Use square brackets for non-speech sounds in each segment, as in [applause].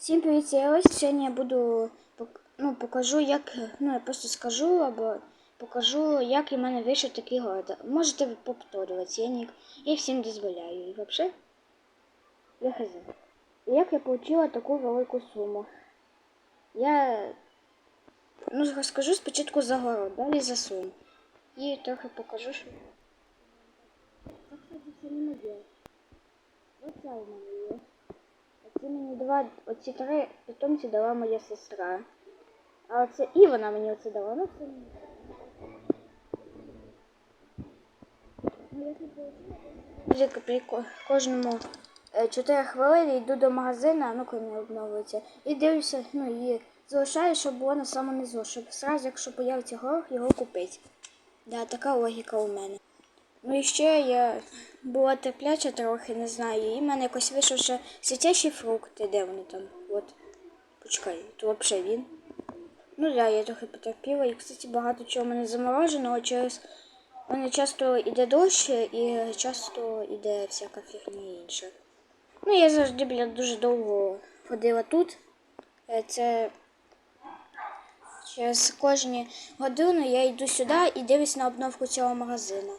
Всім привіт, я ось сьогодні я буду ну, покажу, як. Ну, я просто скажу або покажу, як у мене вийшов такий город. Можете ви повторювати, я, ні, я всім дозволяю. І взагалі, я хз. Як я отримала таку велику суму? Я ну, розкажу спочатку за город, далі за суму. І трохи покажу, що. Це не моє. Оце у мене є. Два, оці три питомці дала моя сестра. А оце і вона мені оце дала. Ну це. Ну, кожному 4 хвилини йду до магазину, ну коли не обновується, і дивлюся, ну і залишаю, щоб було на самому низу, щоб зразу, якщо появиться горох, його купити. Да, така логіка у мене. Ну і ще я була терпляча трохи, не знаю, і в мене якось вийшов ще світящі фрукти, де вони там? От. Почекай, то взагалі він. Ну да, я трохи потерпіла. І, кстати, багато чого в мене замороженого через. Мене часто йде дощ і часто йде всяка фігня інша. Ну, я завжди біля дуже довго ходила тут. Е, Це через кожні годину я йду сюди і дивлюсь на обновку цього магазину.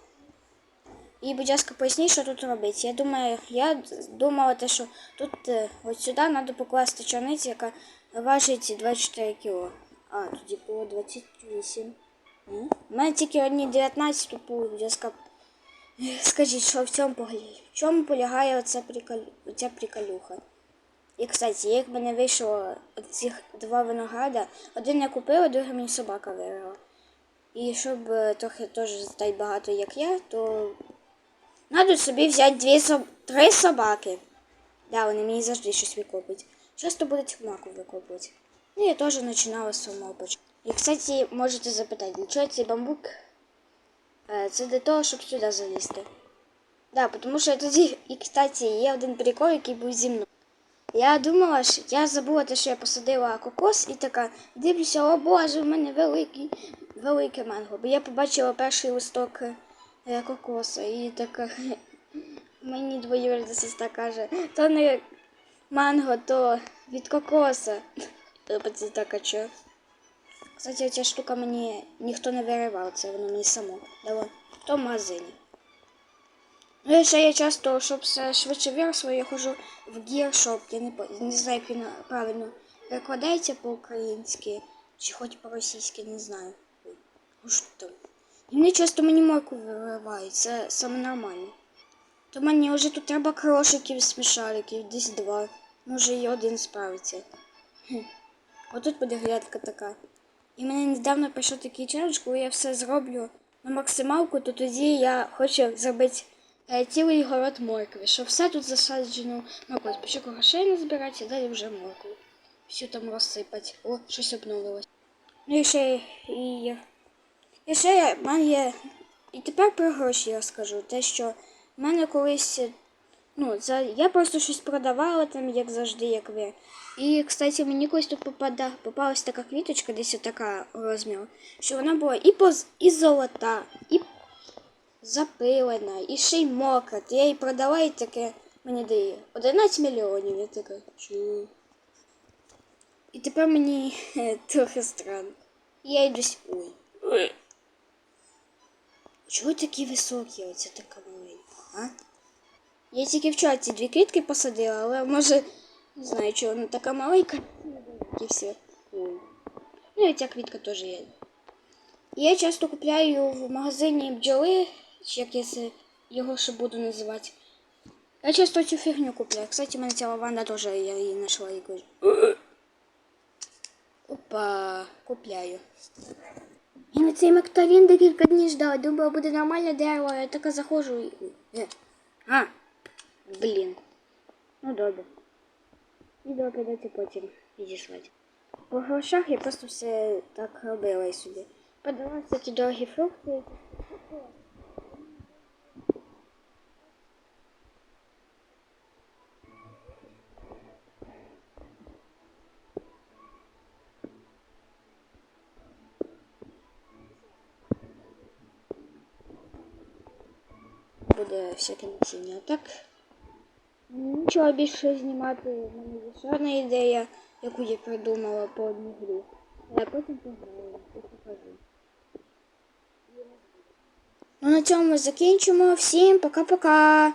І, будь ласка, поясніть, що тут робиться. Я думаю, я думала, те, що тут е, от сюди треба покласти чорницю, яка важить 24 кг. А, тоді було 28. М? У мене тільки одні 19, то будь ласка, скажіть, що в цьому полягає? В чому полягає оця, прикол... оця приколюха? І, кстати, як в мене вийшло цих два винограда, один я купила, другий мені собака виграла. І щоб е, трохи теж стати багато, як я, то Надо собі взяти дві соб... три собаки. Да, вони мені завжди щось викопують. Часто будуть маку викопувати. Ну, я теж починала з самого початку. І, кстати, можете запитати, для чого цей бамбук? Е, Це для того, щоб сюди залізти. Да, тому що тоді, і, кстати, є один прикол, який був зі мною. Я думала, що я забула те, що я посадила кокос і така дивлюся, о боже, в мене великий, велике манго. Бо я побачила перший листок е, кокоса і така [laughs] мені двоюрідна сестра каже, то не манго, то від кокоса. Це така що. Кстати, ця штука мені ніхто не виривав, це воно мені само дало в тому магазині. Ну і ще я часто, щоб все швидше виросло, я ходжу в гіршоп. Я не, не знаю, як він правильно перекладається по-українськи, чи хоч по-російськи, не знаю. Що там? І вони часто мені морку виривають, це саме нормально. То мені вже тут треба крошиків смішариків, десь два. Може і один справиться. Хм. Отут буде грядка така. І мене недавно прийшов такий челендж, коли я все зроблю на максималку, то тоді я хочу зробити е, цілий город моркви, щоб все тут засаджено моркву. Спочатку грошей не збирати, а далі вже моркву. Всю там розсипати. О, щось обновилось. Ну і ще і, і ще в мене. І тепер про гроші я скажу. Те, що в мене колись. е, Ну, за... я просто щось продавала там, як завжди, як ви. І, кстати, мені колись тут попада... попалась така квіточка, десь така розміру, що вона була і поз... і золота, і запилена, і ще й мокра. То я її продала і таке мені дає 11 мільйонів. Я така, чу. І тепер мені [laughs] е, трохи странно. Я йду. Ой. Чого такі високі, оця така маленька, а? Я тільки вчора ці дві квітки посадила, але може не знаю, чого вона така маленька. І все. Ну і ця квітка теж є. Я часто купляю в магазині бджоли, чи як я його ще буду називати. Я часто цю фігню купляю. Кстати, в мене ця лаванда теж я її знайшла і кажу. Опа, купляю. Я на цей мектарін декілька днів ждала. Думала, буде нормальне дерево, я така заходжу і. Е. А, блін. Ну добре. Відео прийдеться потім відіслати. По грошах я просто все так робила і собі. Продала ці дорогі фрукти. Буде всяке насіння. Так. нічого більше знімати. У мене є ще ідея, яку я придумала по одній грі. Я потім пограю покажу. Ну на цьому ми закінчимо. Всім пока-пока.